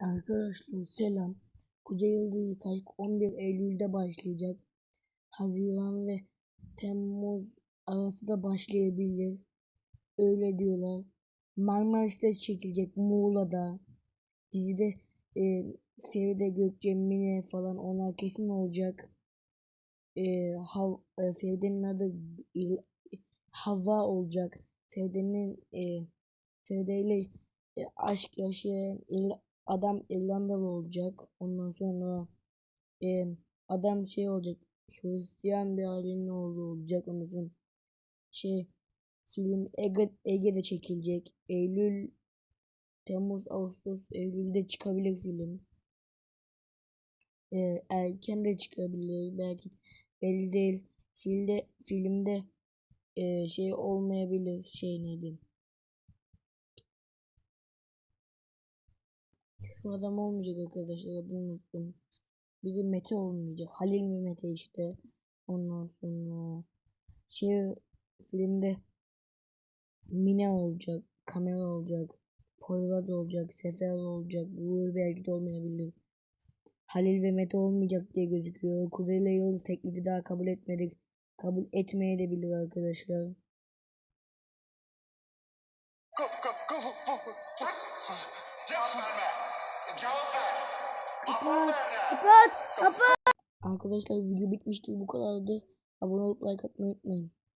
Arkadaşlar selam. Kuzey Yıldızı Kaşk 11 Eylül'de başlayacak. Haziran ve Temmuz arası da başlayabilir. Öyle diyorlar. Marmaris'te çekilecek Muğla'da. Dizide e, Feride Gökçe, Mine falan onlar kesin olacak. E, Hav, e, Feride'nin adı İl- Havva olacak. Feride'nin e, Feride ile e, aşk yaşayan İr- adam İrlandalı olacak. Ondan sonra e, adam şey olacak. Hristiyan bir ailenin oğlu olacak. Ondan sonra şey film Ege, Ege'de çekilecek. Eylül, Temmuz, Ağustos, Eylül'de çıkabilir film. E, erken de çıkabilir. Belki belli değil. Filmde, filmde e, şey olmayabilir. Şey neydi? Şu adam olmayacak arkadaşlar adını unuttum. Bir de Mete olmayacak. Halil ve Mete işte. Ondan sonra şey filmde Mine olacak. Kamera olacak. Poyraz olacak. Sefer olacak. Bu belki de olmayabilir. Halil ve Mete olmayacak diye gözüküyor. Kuzey ile Yıldız teklifi daha kabul etmedik. Kabul etmeye de bilir arkadaşlar. Cevap verme. Cevap ver. Kapat, Kapat, kapat. Arkadaşlar video bitmiştir bu kadardı. Abone olup like atmayı unutmayın.